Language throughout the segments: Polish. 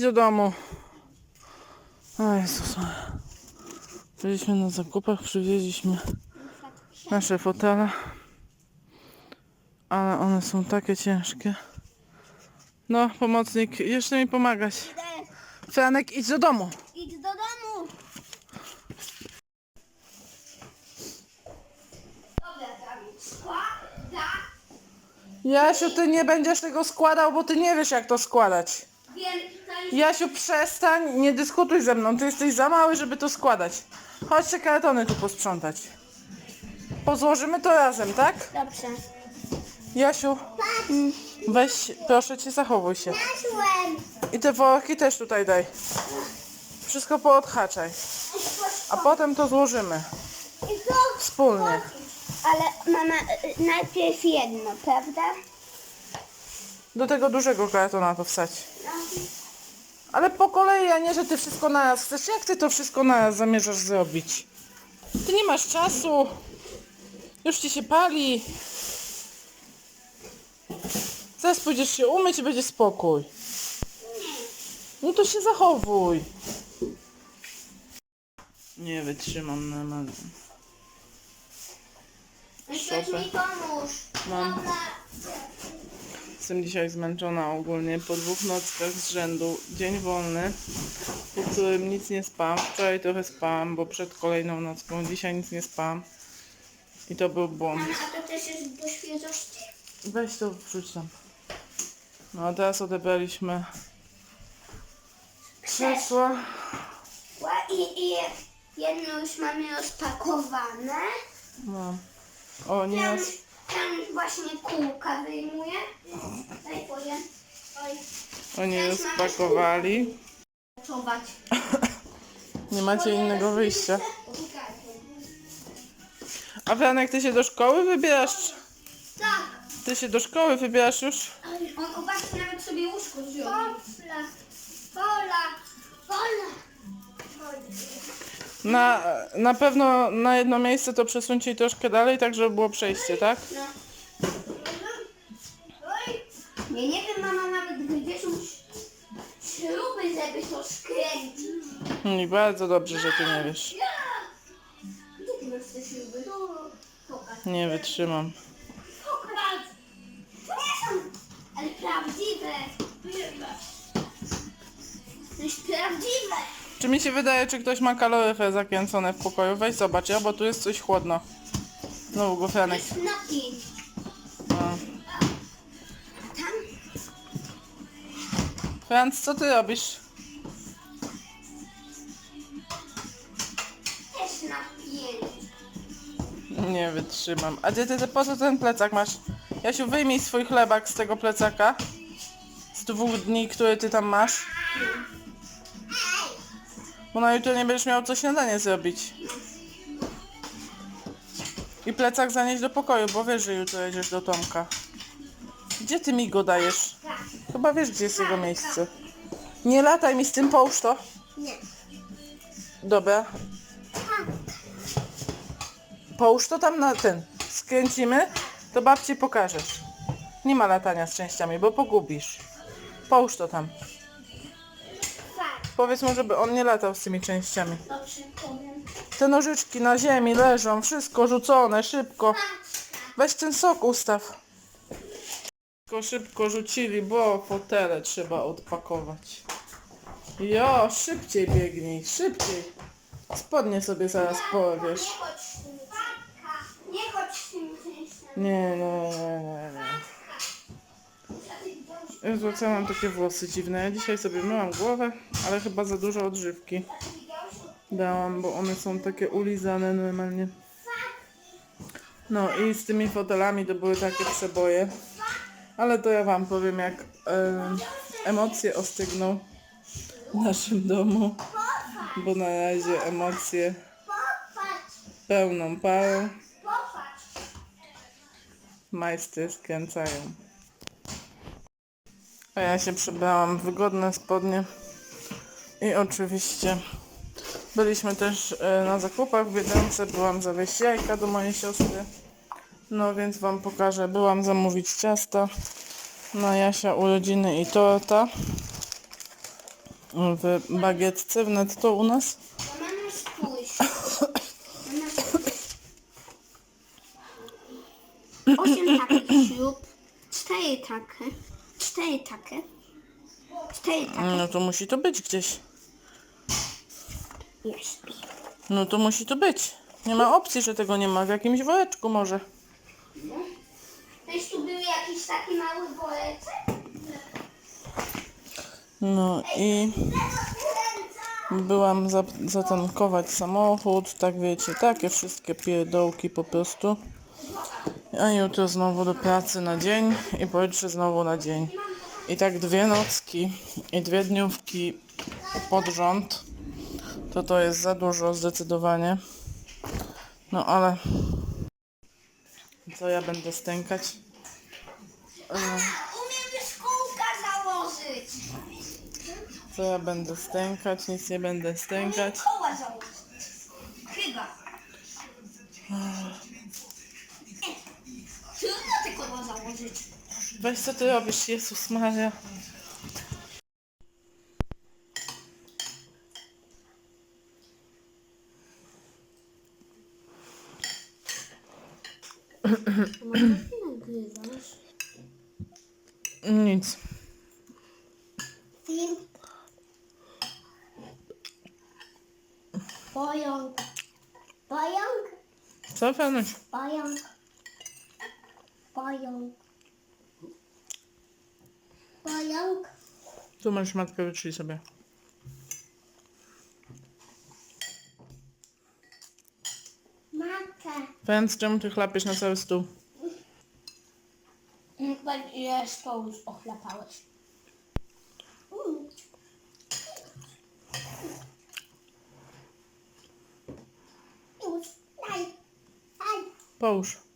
Idź do domu. O Jezus. Byliśmy na zakupach, przywieźliśmy nasze fotele. Ale one są takie ciężkie. No, pomocnik, jeszcze mi pomagać. Franek, idź do domu. Idź do domu. Jasiu, ty nie będziesz tego składał, bo ty nie wiesz jak to składać. Wiem, Jasiu, przestań, nie dyskutuj ze mną. Ty jesteś za mały, żeby to składać. Chodźcie kartony tu posprzątać. Pozłożymy to razem, tak? Dobrze. Jasiu, weź, proszę cię, zachowuj się. I te worki też tutaj daj. Wszystko poodhaczaj. A potem to złożymy. I to... Wspólnie. Ale mama, y, najpierw jedno, prawda? Do tego dużego kartona to wsadź. Ale po kolei, a nie, że ty wszystko naraz chcesz. Jak ty to wszystko naraz zamierzasz zrobić? Ty nie masz czasu. Już ci się pali. Zaraz pójdziesz się umyć i będzie spokój. No to się zachowuj. Nie wytrzymam normalnie. Chcesz mi pomóż. Mam. Jestem dzisiaj zmęczona ogólnie po dwóch nockach z rzędu. Dzień wolny, po którym nic nie spałam. Wczoraj trochę spałam, bo przed kolejną nocką. Dzisiaj nic nie spałam. I to był błąd. A to też jest do świeżości? Weź to wrzuć tam. No a teraz odebraliśmy krzesła. Ła- I, I jedno już mamy rozpakowane. No. O, nie jest. Tam właśnie kółka wyjmuję. Daj powiem. Oj, Oni rozpakowali. czuwać. Nie macie innego wyjścia. A Franek, ty się do szkoły wybierasz? Tak. Ty się do szkoły wybierasz już? On obecnie nawet sobie łóżko zrobił. Pola, pola, pola. Na, na pewno na jedno miejsce to przesuńcie troszkę dalej, tak żeby było przejście, tak? No. Ja nie wiem, mama nawet gdzie są śruby, żeby to skręcić. I bardzo dobrze, że ty nie wiesz. Gdzie ty masz te śruby? Pokaż. Nie wytrzymam. Pokaż. To nie są, ale prawdziwe. To jest prawdziwe. Czy mi się wydaje, czy ktoś ma kaloryfer zakręcone w pokoju? Weź zobacz, ja, bo tu jest coś chłodno. Znowu go To Franek. jest noki. A. A tam? Franc, co ty robisz? Też. Nie wytrzymam. A gdzie ty, ty po co ten plecak masz? Jasiu, wyjmij swój chlebak z tego plecaka. Z dwóch dni, które ty tam masz. Bo na jutro nie będziesz miał co śniadanie zrobić. I plecak zanieść do pokoju, bo wiesz, że jutro jedziesz do Tomka. Gdzie ty mi go dajesz? Chyba wiesz, gdzie jest jego miejsce. Nie lataj mi z tym, połóż to. Nie. Dobra. Połóż to tam na ten. Skręcimy, to babci pokażesz. Nie ma latania z częściami, bo pogubisz. Połóż to tam. Powiedz mu, żeby on nie latał z tymi częściami. Dobrze powiem. Te nożyczki na ziemi leżą, wszystko rzucone, szybko. Weź ten sok ustaw. Szybko, szybko rzucili, bo fotele trzeba odpakować. Jo, szybciej biegnij, szybciej. Spodnie sobie zaraz porwiesz. Nie chodź z tym. Nie, nie, nie, nie, nie. Jezu, co ja mam takie włosy dziwne. Ja dzisiaj sobie myłam głowę, ale chyba za dużo odżywki dałam, bo one są takie ulizane normalnie. No i z tymi fotelami to były takie przeboje. Ale to ja wam powiem, jak em, emocje ostygną w naszym domu. Bo na razie emocje pełną parą. Majsty skręcają. A ja się przebrałam w wygodne spodnie. I oczywiście byliśmy też e, na zakupach w Biedronce. Byłam zawieźć jajka do mojej siostry. No więc wam pokażę. Byłam zamówić ciasta na Jasia urodziny i torta w bagietce w netto u nas. To. Osiem takich śrub. Cztery takie. Cztery takie. Cztery takie. No to musi to być gdzieś. Jest. No to musi to być. Nie ma opcji, że tego nie ma. W jakimś woreczku może. Też tu był jakiś taki mały woreczek? No i byłam za, zatankować samochód, tak wiecie, takie wszystkie pierdołki po prostu. A jutro znowu do pracy na dzień i pojutrze znowu na dzień. I tak dwie nocki i dwie dniówki pod rząd. To to jest za dużo zdecydowanie. No ale co ja będę stękać? Umiem już kółka założyć. Co ja będę stękać? Nic nie będę stękać. Koła założyć. Weź co ty robisz, Jezus Maria. Nic. Film. Pająk. Pająk. Co, Fenuś? Pająk. Pająk. Pająk. Tu masz matkę, wytrzyj sobie. Matkę. Fens, czemu ty chlapiesz na cały stół? Chyba jest to już ochlapałeś. Już, daj, daj. Połóż.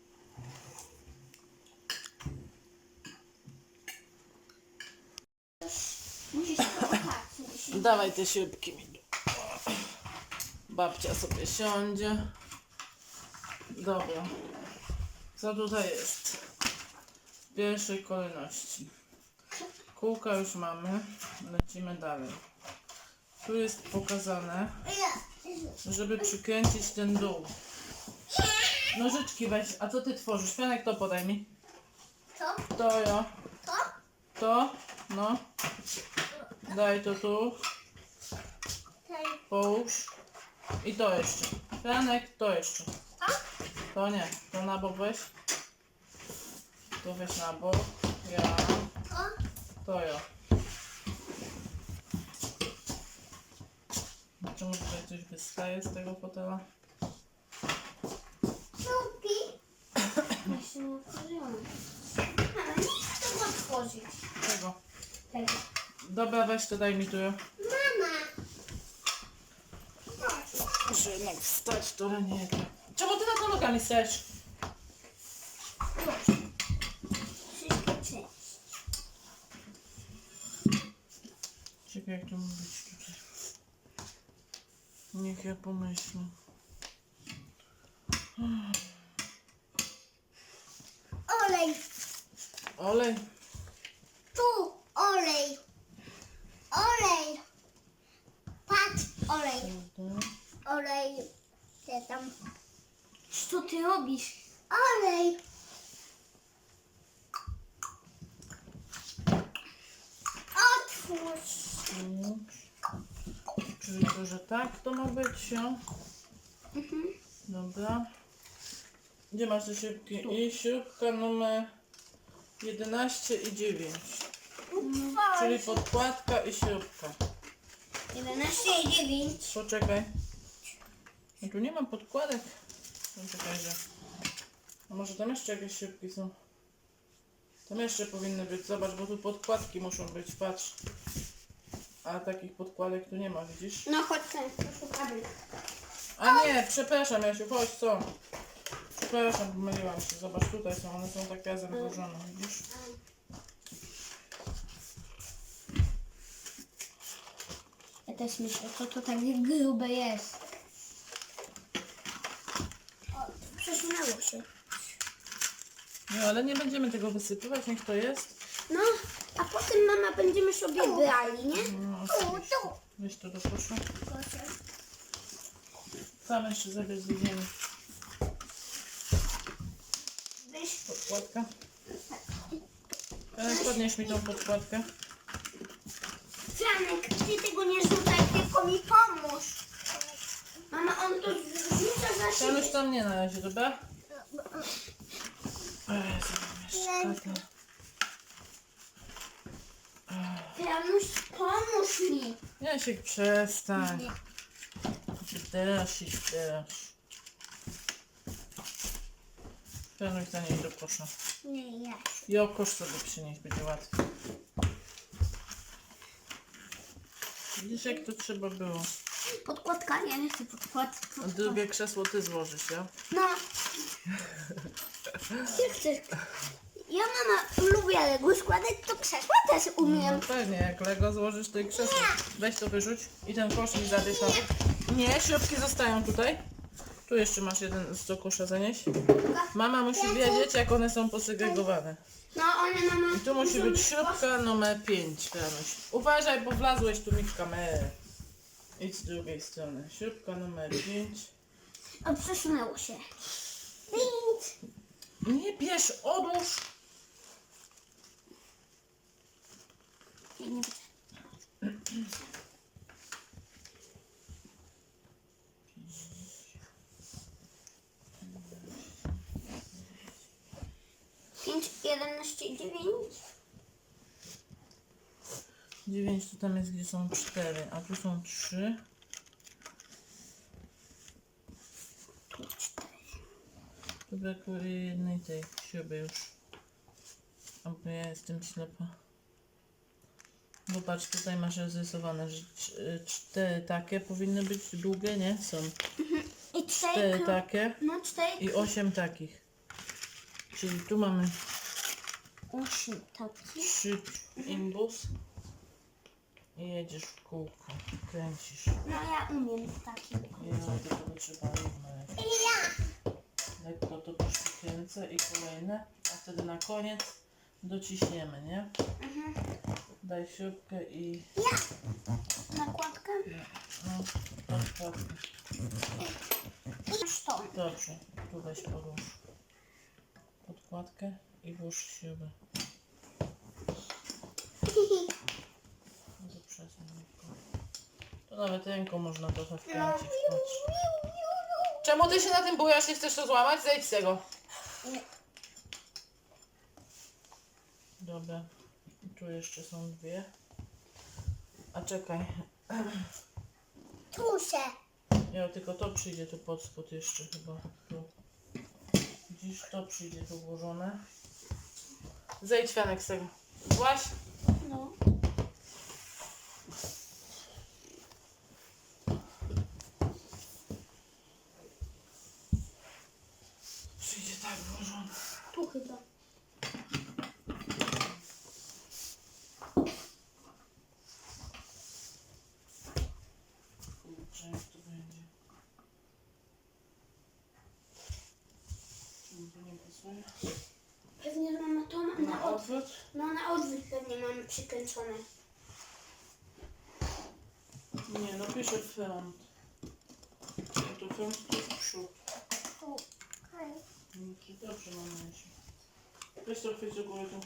Dawaj te śrubki mi. Babcia sobie siądzie. Dobra. Co tutaj jest? W pierwszej kolejności. Kółka już mamy. Lecimy dalej. Tu jest pokazane, żeby przykręcić ten dół. Nożyczki weź. A co ty tworzysz? Fianek to podaj mi. Co? To ja. To? To? No. Daj to tu. Połóż. I to jeszcze. Franek, to jeszcze. To? Nie. To na bok weź. To weź na bok. Ja. To? Ja. Czemu tutaj coś wystaje z tego fotela? Lubi. Ja się nie otworzyłam. Ale nie chcę tego otworzyć. Tego. Tego. Dobra, weź to daj mi tu. Mama. Muszę jednak wstać, to nie. Czemu ty na to nogami stajesz? Czekaj, jak to ma być tutaj. Niech ja pomyślę. Olej. Olej. Tu olej. Olej. Patrz, olej. Olej. Gdzie tam? Co ty robisz? Olej. Otwórz. Tu. Czyli to, że tak to ma być, o. Dobra. Gdzie masz te śrubki? I śrubka numer 11 i 9. Czyli podkładka i śrubka. 11 i 9. Poczekaj. No tu nie ma podkładek. No czekaj, że... A może tam jeszcze jakieś śrubki są? Tam jeszcze powinny być. Zobacz, bo tu podkładki muszą być. Patrz. A takich podkładek tu nie ma, widzisz? No chodź poszukamy. A nie, przepraszam Jasiu, chodź, co? Przepraszam, pomyliłam się. Zobacz, tutaj są, one są tak razem złożone, widzisz? Ja też myślę, co to tak grube jest. O, przesunęło się. No ale nie będziemy tego wysypywać, niech to jest. No, a potem mama będziemy sobie brali, nie? No, Tu, tu. Weź to do kosza. Proszę. Tam jeszcze zabierz z ziemi. Weź. Podkładka. E, Podnieś mi tą podkładkę. Franek, ty tego nie rzucaj, tylko mi pomóż. Mama, on to rzuca za Tam już siebie. tam nie na razie, dobra? Ej, zobacz, tata. Franuś, pomóż mi. Jasiek, przestań. Teraz idź, teraz. Planuj zanieść do kosza. Nie, ja. I o kosz sobie przynieść, będzie łatwiej. Widzisz jak to trzeba było? Podkładka, ja nie chcę podkładki. A drugie krzesło ty złożysz, ja? No. Ja chcę. Ja mama lubię Lego składać, to krzesła też umiem. No pewnie, jak Lego złożysz to i krzesło. Weź to wyrzuć i ten kosz mi bok. Nie, śrubki zostają tutaj. Tu jeszcze masz jeden z kosza zanieść. Mama musi wiedzieć jak one są posegregowane. No one mama. I tu musi być śrubka numer 5, Janusz. Uważaj, bo wlazłeś tu mi w kamerę. Idź z drugiej strony. Śrubka numer 5. O, przesunęło się. Nie bierz, odłóż. Ja nie widzę. Pięć, jedenaście, dziewięć. 9 to tam jest, gdzie są 4, a tu są 3. Tu brakuje jednej tej śruby już. Albo ja jestem ślepa. Bo patrz, tutaj masz rozrysowane, że y, cztery takie powinny być długie, nie? Są I cztery. takie No cztery. i osiem takich. Czyli tu mamy Osiem trzy imbus i jedziesz w kółko, kręcisz. No ja umiem taki. Ja tylko trzeba I ja. Lekko to przykręcę i kolejne, a wtedy na koniec dociśniemy, nie? Daj śrubkę i Ja. Nakładkę. no, podkładkę. I szton. Dobrze, tu weź podłóż podkładkę i włóż śrubę. To nawet ręką można trochę wkręcić, patrz. Czemu ty się na tym bujasz? Nie chcesz to złamać? Zejdź z tego. Dobra. Tu jeszcze są dwie. A czekaj. Tu się. Ja tylko to przyjdzie tu pod spód jeszcze chyba. Tu. Widzisz, to przyjdzie tu włożone. Zejdź Fianek z tego. Złaś. No. Przyjdzie tak włożone. Tu chyba. Kurczę, jak to będzie. Czy mi to nie pasuje? Pewnie że mama to na, Na na, od, odwrót. no, na odwrót pewnie mamy przykręcone. Nie, no piszę front. No to front to jest przód. To dobrze mam myśl. Weź to chwyć do góry tu.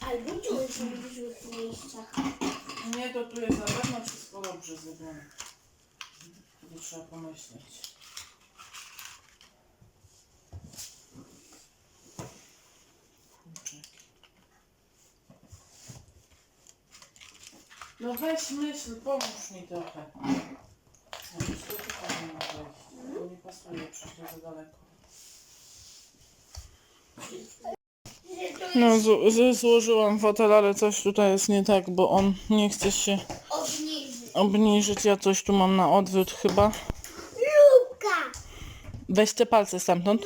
Albo dziury są w miejscach. Nie, to tu jest na pewno wszystko dobrze zrobione. Tylko trzeba pomyśleć. No weź myśl, pomóż mi trochę. No to tutaj nie ma wejść. To nie pasuje, przecież to za daleko. No, z- złożyłam fotel, ale coś tutaj jest nie tak, bo on nie chce się Obniży. obniżyć. Ja coś tu mam na odwrót chyba. Luka! Weź te palce stamtąd.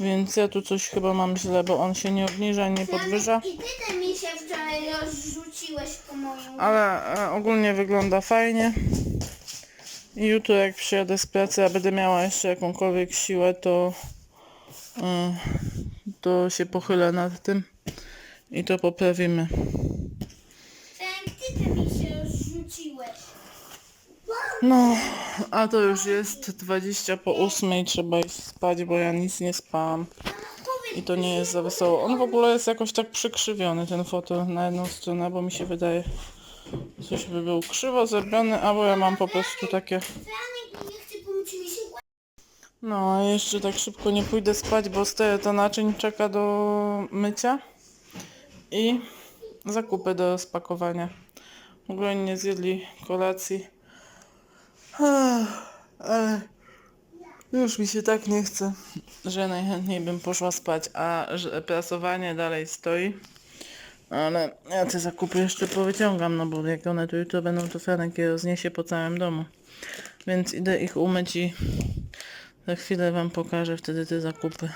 Więc ja tu coś chyba mam źle, bo on się nie obniża, nie podwyża. I ty mi się wczoraj rozrzuciłeś po. Ale e, ogólnie wygląda fajnie. I jutro jak przyjadę z pracy, a będę miała jeszcze jakąkolwiek siłę, to, e, to się pochylę nad tym i to poprawimy. Ty mi się rozrzuciłeś. No, a to już jest 20 po 8 trzeba iść spać, bo ja nic nie spałam. I to nie jest za wesoło. On w ogóle jest jakoś tak przykrzywiony, ten fotel na jedną stronę, bo mi się wydaje, coś by był krzywo zrobiony, albo ja mam po prostu takie... No, jeszcze tak szybko nie pójdę spać, bo stoję to naczyń czeka do mycia i zakupy do spakowania. W ogóle nie zjedli kolacji. Ale już mi się tak nie chce, że najchętniej bym poszła spać, a że prasowanie dalej stoi. Ale ja te zakupy jeszcze powyciągam, no bo jak one tu jutro będą, to Franek je rozniesie po całym domu. Więc idę ich umyć i za chwilę wam pokażę wtedy te zakupy.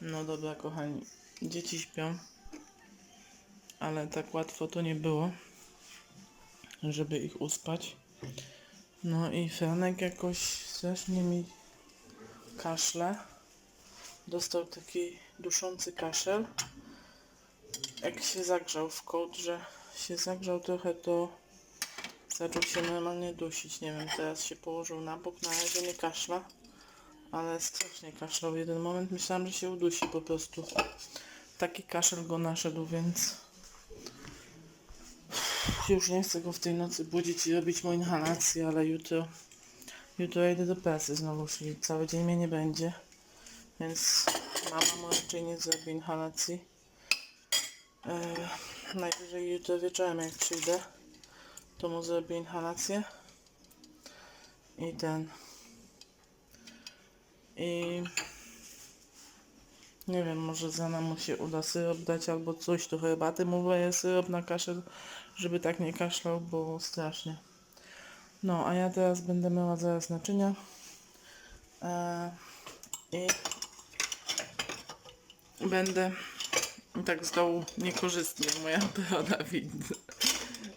No dobra, kochani. Dzieci śpią. Ale tak łatwo to nie było, żeby ich uspać. No i Franek jakoś strasznie mi kaszle. Dostał taki duszący kaszel. Jak się zagrzał w kołdrze, się zagrzał trochę, to Zaczął się normalnie dusić, nie wiem, teraz się położył na bok, na razie nie kaszla, ale strasznie kaszlał. W jeden moment myślałam, że się udusi po prostu. Taki kaszel go naszedł, więc już nie chcę go w tej nocy budzić i robić mu inhalację, ale jutro, jutro idę do pracy znowu, czyli cały dzień mnie nie będzie, więc mama mu raczej nie zrobi inhalacji. Eee, najwyżej jutro wieczorem jak przyjdę to mu zrobię inhalację. I ten. I nie wiem, może Zana mu się uda syrop dać albo coś, to herbaty mu wleję syrop na kaszel, żeby tak nie kaszlał, bo strasznie. No, a ja teraz będę miała zaraz naczynia. Eee, i będę tak z dołu niekorzystnie moja broda widzę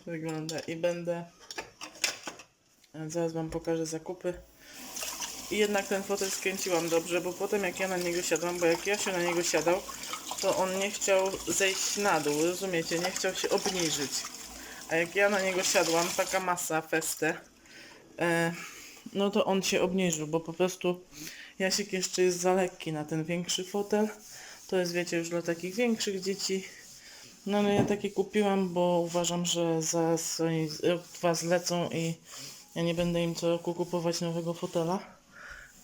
wygląda. I będę e, zaraz wam pokażę zakupy. I jednak ten fotel skręciłam dobrze, bo potem jak ja na niego siadłam, bo jak ja się na niego siadał to on nie chciał zejść na dół, rozumiecie, nie chciał się obniżyć a jak ja na niego siadłam, taka masa festę e, no to on się obniżył, bo po prostu Jasiek jeszcze jest za lekki na ten większy fotel to jest wiecie już dla takich większych dzieci no ale ja takie kupiłam, bo uważam, że zaraz oni z- rok, dwa zlecą i ja nie będę im co roku kupować nowego fotela.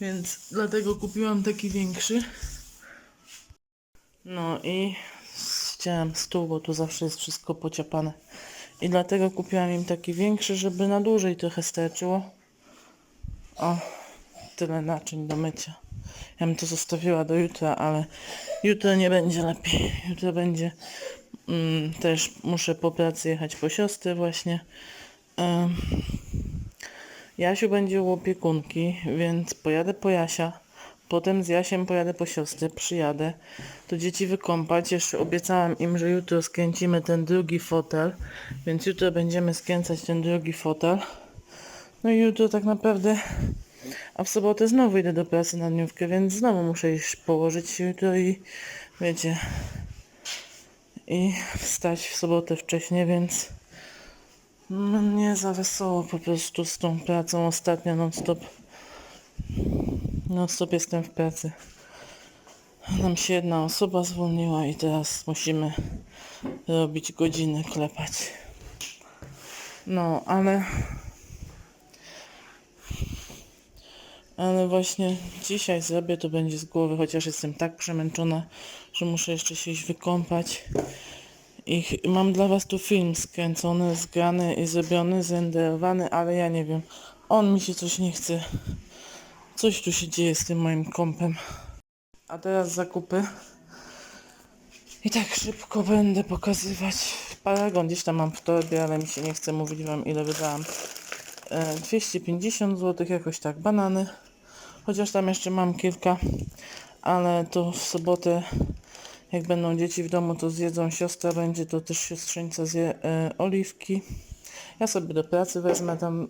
Więc dlatego kupiłam taki większy. No i chciałam stół, bo tu zawsze jest wszystko pociapane. I dlatego kupiłam im taki większy, żeby na dłużej trochę starczyło. O, tyle naczyń do mycia. Ja bym to zostawiła do jutra, ale jutro nie będzie lepiej. Jutro będzie Mm, też muszę po pracy jechać po siostrę właśnie. Em, Jasiu będzie u opiekunki, więc pojadę po Jasia. Potem z Jasiem pojadę po siostrę, przyjadę. To dzieci wykąpać. Jeszcze obiecałam im, że jutro skręcimy ten drugi fotel. Więc jutro będziemy skręcać ten drugi fotel. No i jutro tak naprawdę... A w sobotę znowu idę do pracy na dniówkę, więc znowu muszę iść położyć jutro i wiecie, i wstać w sobotę wcześniej, więc no, nie za wesoło po prostu z tą pracą ostatnio non stop. Non stop jestem w pracy. Nam się jedna osoba zwolniła i teraz musimy robić godziny, klepać. No, ale ale właśnie dzisiaj zrobię to będzie z głowy, chociaż jestem tak przemęczona, że muszę jeszcze się iść wykąpać. I mam dla was tu film skręcony, zgrany i zrobiony, zrenderowany, ale ja nie wiem. On mi się coś nie chce. Coś tu się dzieje z tym moim kompem. A teraz zakupy. I tak szybko będę pokazywać. Paragon gdzieś tam mam w torbie, ale mi się nie chce mówić wam ile wydałam. E, 250 zł, jakoś tak. Banany. Chociaż tam jeszcze mam kilka, ale to w sobotę Jak będą dzieci w domu, to zjedzą siostra, będzie to też siostrzeńca zje e, oliwki. Ja sobie do pracy wezmę tam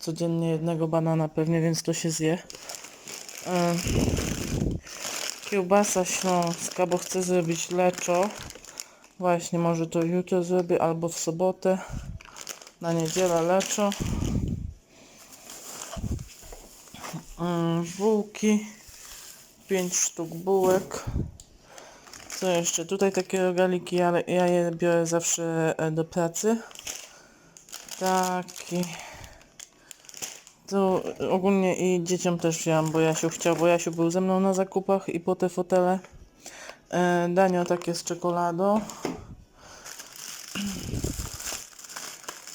codziennie jednego banana pewnie, więc to się zje. E, kiełbasa śląska, bo chcę zrobić leczo. Właśnie, może to jutro zrobię albo w sobotę. Na niedzielę leczo. Mm, bułki. 5 sztuk bułek. Co jeszcze? Tutaj takie rogaliki, ale ja je biorę zawsze e, do pracy. Taki. Tu ogólnie i dzieciom też wziąłam, bo Jasiu chciał, bo Jasiu był ze mną na zakupach i po te fotele. E, Danio takie z czekoladą.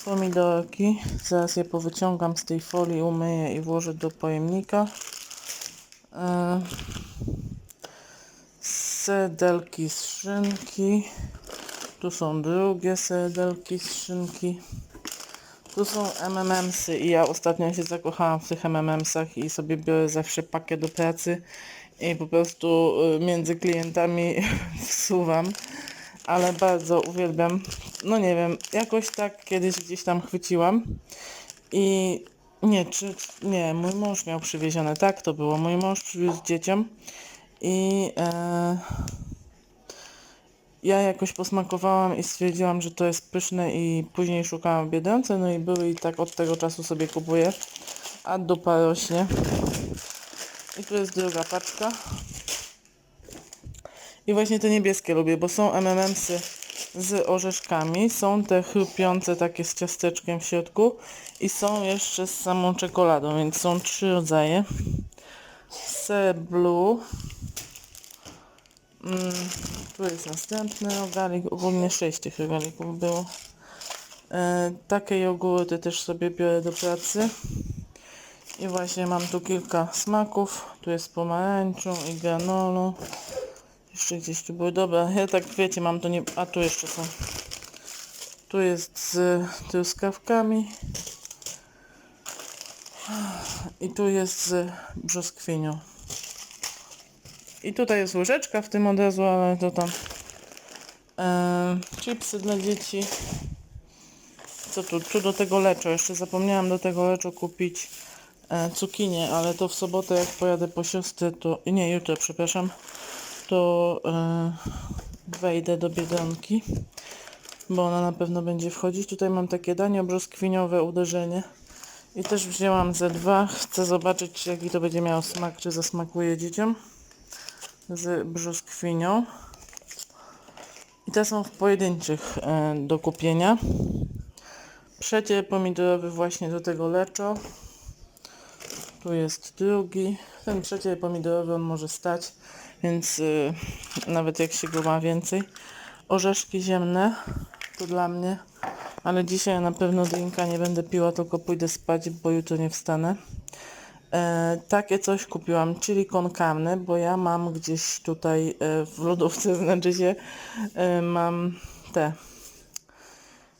Pomidorki. Zaraz je powyciągam z tej folii, umyję i włożę do pojemnika. E, Sedelki z szynki. Tu są drugie sedelki z szynki. Tu są MMMsy i ja ostatnio się zakochałam w tych MMMsach i sobie biorę zawsze pakiet do pracy i po prostu y, między klientami wsuwam, ale bardzo uwielbiam. No nie wiem, jakoś tak kiedyś gdzieś tam chwyciłam i nie, czy nie, mój mąż miał przywiezione, tak to było, mój mąż przywiózł dzieciom i e, ja jakoś posmakowałam i stwierdziłam, że to jest pyszne i później szukałam w no i były i tak od tego czasu sobie kupuję, a dupa rośnie. I tu jest druga paczka. I właśnie te niebieskie lubię, bo są MMMsy z orzeszkami, są te chrupiące takie z ciasteczkiem w środku i są jeszcze z samą czekoladą, więc są trzy rodzaje. Se Blue. Mm, tu jest następny rogalik, ogólnie sześć tych rogalików było. E, takie jogurty też sobie biorę do pracy. I właśnie mam tu kilka smaków. Tu jest pomarańczą i granolu. Jeszcze gdzieś tu były. Dobra, ja tak wiecie, mam to nie... A tu jeszcze są. Tu jest z truskawkami. I tu jest z brzoskwinią. I tutaj jest łyżeczka w tym od razu, ale to tam e, chipsy dla dzieci. Co tu? Tu do tego leczo. Jeszcze zapomniałam do tego leczo kupić e, cukinię, ale to w sobotę jak pojadę po siostrę, to... Nie, jutro, przepraszam. To e, wejdę do Biedronki, bo ona na pewno będzie wchodzić. Tutaj mam takie danie brzoskwiniowe uderzenie. I też wzięłam ze dwa. Chcę zobaczyć, jaki to będzie miało smak, czy zasmakuje dzieciom z brzoskwinią. I te są w pojedynczych e, do kupienia. Przecier pomidorowy właśnie do tego leczo. Tu jest drugi. Ten przecier pomidorowy on może stać, więc y, nawet jak się go ma więcej. Orzeszki ziemne to dla mnie. Ale dzisiaj na pewno drinka nie będę piła, tylko pójdę spać, bo jutro nie wstanę. E, takie coś kupiłam, czyli con bo ja mam gdzieś tutaj e, w lodówce, znaczy się, e, mam te.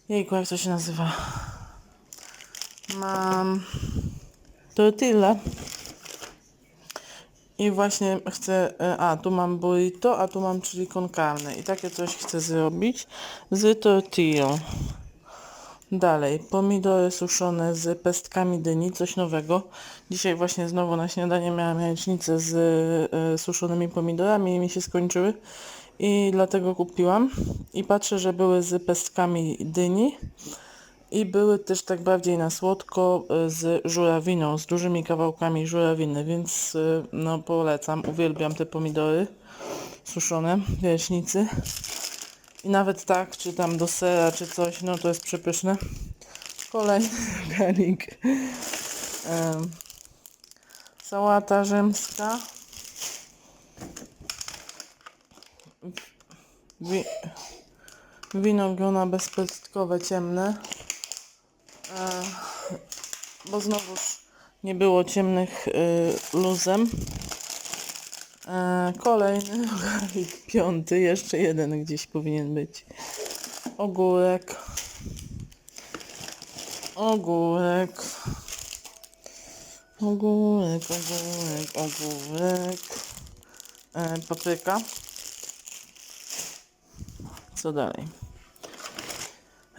Jejku, jak to się nazywa? Mam tortilla. I właśnie chcę, e, a tu mam burrito, a tu mam chili con. I takie coś chcę zrobić z tortillą. Dalej, pomidory suszone z pestkami dyni, coś nowego. Dzisiaj właśnie znowu na śniadanie miałam jajecznicę z e, suszonymi pomidorami i mi się skończyły. I dlatego kupiłam. I patrzę, że były z pestkami dyni. I były też tak bardziej na słodko e, z żurawiną, z dużymi kawałkami żurawiny, więc e, no polecam, uwielbiam te pomidory suszone w jajecznicy. I nawet tak, czy tam do sera, czy coś, no to jest przepyszne. Kolejny. Em, sałata rzymska. Wi winogrona bezpestkowe, ciemne. E, bo znowuż nie było ciemnych y, luzem. E, kolejny rogalik, piąty, jeszcze jeden gdzieś powinien być. Ogórek. Ogórek. Ogórek, ogórek, ogórek. E, papryka. Co dalej?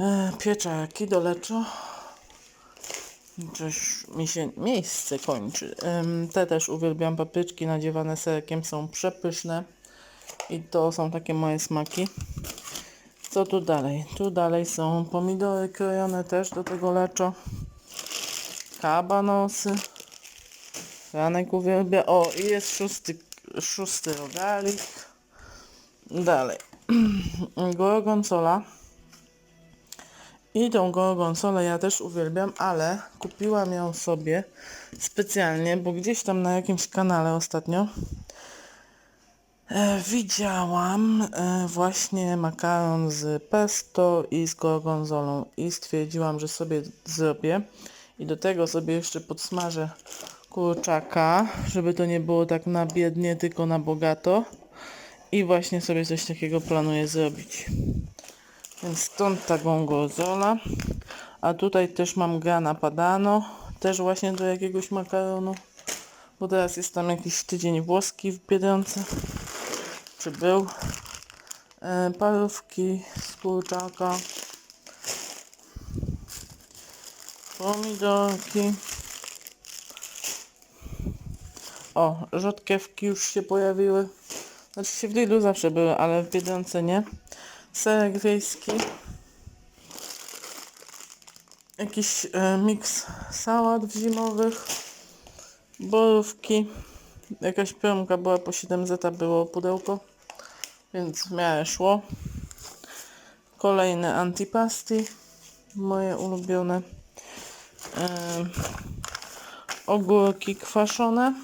E, pieczarki do leczo. Coś mi się miejsce kończy. Te też uwielbiam papryczki nadziewane serkiem, są przepyszne. I to są takie moje smaki. Co tu dalej? Tu dalej są pomidory krojone też do tego leczo. Kabanosy. Ranek uwielbia. O, i jest szósty, szósty rogalik. Dalej. Gorgonzola. I tą gorgonzolę ja też uwielbiam, ale kupiłam ją sobie specjalnie, bo gdzieś tam na jakimś kanale ostatnio e, widziałam e, właśnie makaron z pesto i z gorgonzolą i stwierdziłam, że sobie zrobię i do tego sobie jeszcze podsmażę kurczaka, żeby to nie było tak na biednie, tylko na bogato i właśnie sobie coś takiego planuję zrobić. Więc stąd ta gongozola. A tutaj też mam grana padano. Też właśnie do jakiegoś makaronu. Bo teraz jest tam jakiś tydzień włoski w Biedronce. Czy był. E, parówki z kurczaka. Pomidorki. O, rzodkiewki już się pojawiły. Znaczy się w Lidlu zawsze były, ale w Biedronce nie. Serek wiejski. Jakiś e, miks sałat zimowych. Borówki. Jakaś promka była po 7 zeta było pudełko. Więc w miarę szło. Kolejne antipasti. Moje ulubione. E, ogórki kwaszone.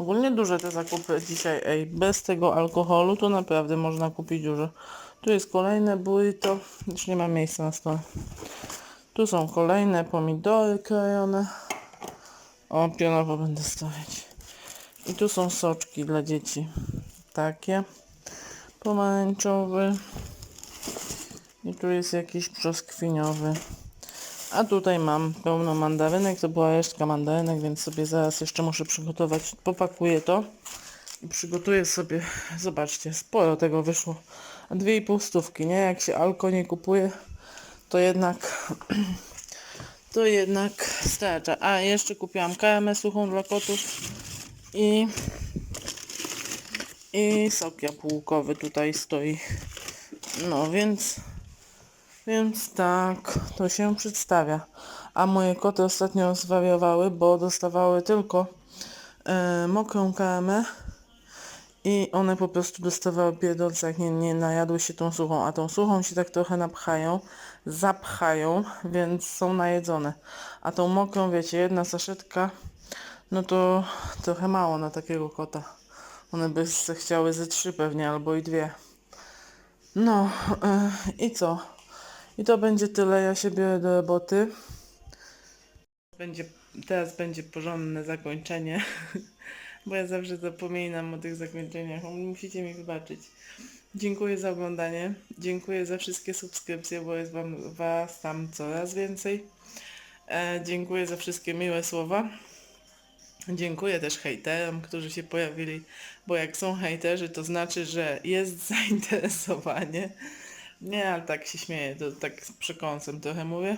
Ogólnie duże te zakupy dzisiaj, ej, bez tego alkoholu to naprawdę można kupić dużo. Tu jest kolejne burrito, już nie ma miejsca na stole. Tu są kolejne pomidory krojone. O, pionowo będę stawiać. I tu są soczki dla dzieci. Takie. Pomarańczowy. I tu jest jakiś brzoskwiniowy. A tutaj mam pełno mandarynek, to była resztka mandarynek, więc sobie zaraz jeszcze muszę przygotować, popakuję to i przygotuję sobie, zobaczcie, sporo tego wyszło, dwie i pół stówki, nie? Jak się alko nie kupuje, to jednak, to jednak starcza. A jeszcze kupiłam karmę suchą dla kotów i, i sok jabłkowy tutaj stoi. No więc więc tak, to się przedstawia. A moje koty ostatnio zwariowały, bo dostawały tylko e, mokrą karmę i one po prostu dostawały pierdolce, jak nie, nie najadły się tą suchą, a tą suchą się tak trochę napchają, zapchają, więc są najedzone. A tą mokrą, wiecie, jedna saszetka, no to trochę mało na takiego kota. One by chciały ze trzy pewnie, albo i dwie. No e, i co? I to będzie tyle. Ja się biorę do roboty. Będzie, teraz będzie porządne zakończenie, bo ja zawsze zapominam o tych zakończeniach. Musicie mi wybaczyć. Dziękuję za oglądanie. Dziękuję za wszystkie subskrypcje, bo jest wam, was tam coraz więcej. E, dziękuję za wszystkie miłe słowa. Dziękuję też hejterom, którzy się pojawili, bo jak są hejterzy, to znaczy, że jest zainteresowanie. Nie, ale tak się śmieję, to tak z przekąsem trochę mówię.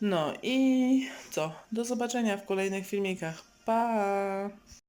No i co? Do zobaczenia w kolejnych filmikach. Pa!